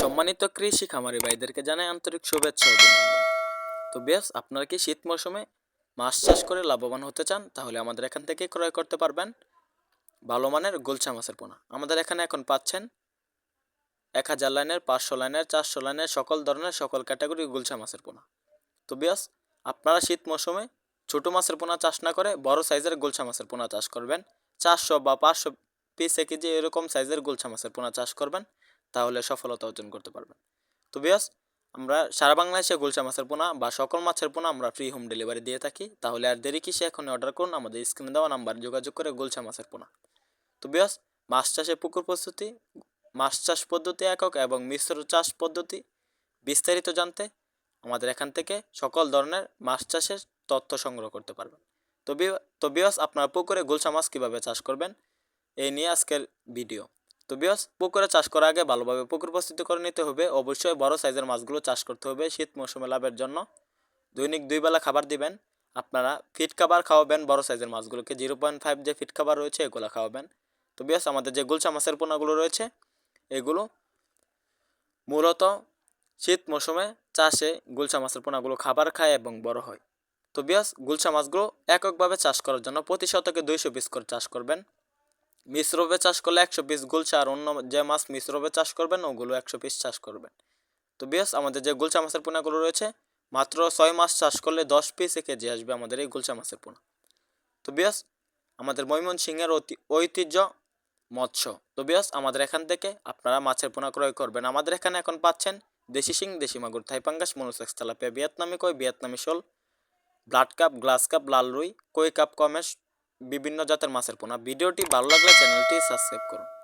সম্মানিত কৃষি খামারি ভাইদেরকে জানাই আন্তরিক শুভেচ্ছা অভিনন্দন। তো বেশ আপনারা কি শীত মৌসুমে মাছ চাষ করে লাভবান হতে চান? তাহলে আমাদের এখান থেকে ক্রয় করতে পারবেন ভালো মানের গুলশা মাছের পোনা। আমাদের এখানে এখন পাচ্ছেন এক হাজার লাইনের, পাঁচশো লাইনের, চারশো লাইনের, সকল ধরনের, সকল ক্যাটাগরি গুলশা মাছের পোনা। তো বিয়াস আপনারা শীত মৌসুমে ছোটো মাছের পোনা চাষ না করে বড় সাইজের গুলশা মাছের পোনা চাষ করবেন। চারশো বা পাঁচশো পিস কেজি এরকম সাইজের গুলশা মাছের পোনা চাষ করবেন। তাহলে সফলতা অর্জন করতে পারবেন। তো বিয়াস আমরা সারা বাংলাদেশে গুলশা মাছের পোনা বা সকল মাছের পোনা আমরা ফ্রি হোম ডেলিভারি দিয়ে থাকি। তাহলে আর দেরি কিসে এখন অর্ডার করুন, আমাদের স্ক্রিনে দেওয়া নাম্বার যোগাযোগ করে গুলশা মাছের পোনা। তো বিয়াস মাছ চাষে পুকুর প্রস্তুতি, মাছ চাষ পদ্ধতি একক এবং মিশ্র চাষ পদ্ধতি। বিস্তারিত জানতে আমাদের এখান থেকে সকল ধরনের মাছ চাষের তথ্য সংগ্রহ করতে পারবেন। তো বিয়াস আপনার পুকুরে গুলশা মাছ কীভাবে চাষ করবেন, এই নিয়ে আজকের ভিডিও তো বিয়াস, পুকুরে চাষ করার আগে ভালোভাবে পুকুর প্রস্তুতি করে নিতে হবে। অবশ্যই বড় সাইজের মাছগুলো চাষ করতে হবে শীত মৌসুমে লাভের জন্য। দৈনিক দুই বেলা খাবার দিবেন। আপনারা ফিট খাবার খাওয়াবেন, বড় সাইজের মাছগুলোকে জিরো পয়েন্ট ফাইভ যে ফিট খাবার রয়েছে এগুলো খাওয়াবেন। তো বিয়াস, আমাদের যে গুলশা মাছের পোনাগুলো রয়েছে, এগুলো মূলত শীত মৌসুমে চাষে গুলশা মাছের পোনাগুলো খাবার খায় এবং বড় হয়। তো বিয়াস, গুলশা মাছগুলো এককভাবে চাষ করার জন্য প্রতি শতকে দুইশো পিস করে চাষ করবেন। মিশ্রভাবে চাষ করলে একশো পিস গুলশা আর অন্য যে মাছ মিশ্রভাবে চাষ করবেন, ওগুলো একশো পিস চাষ করবেন। তো বিয়াস, আমাদের যে গুলশা মাছের পোনাগুলো রয়েছে, মাত্র ছয় মাস চাষ করলে দশ পিস কেজি আসবে আমাদের এই গুলশা মাছের পোনা। তো বিয়াস, আমাদের ময়মনসিংহের ঐতি- ঐতিহ্য মৎস্য। তো বিয়াস, আমাদের এখান থেকে আপনারা মাছের পোনা ক্রয় করবেন। আমাদের এখানে এখন পাচ্ছেন দেশি শিং, দেশি মাগুর থাইপাঙ্গাস মনোসেক্স তেলাপিয়া ভিয়েতনামি, কই ভিয়েতনামি শোল, ব্লাড কাপ, গ্লাস কাপ, লাল রুই, কই কাপ, কমেশ বিভিন্ন জাতের মাছের পোনা। ভিডিওটি ভালো লাগলে চ্যানেলটি সাবস্ক্রাইব করুন।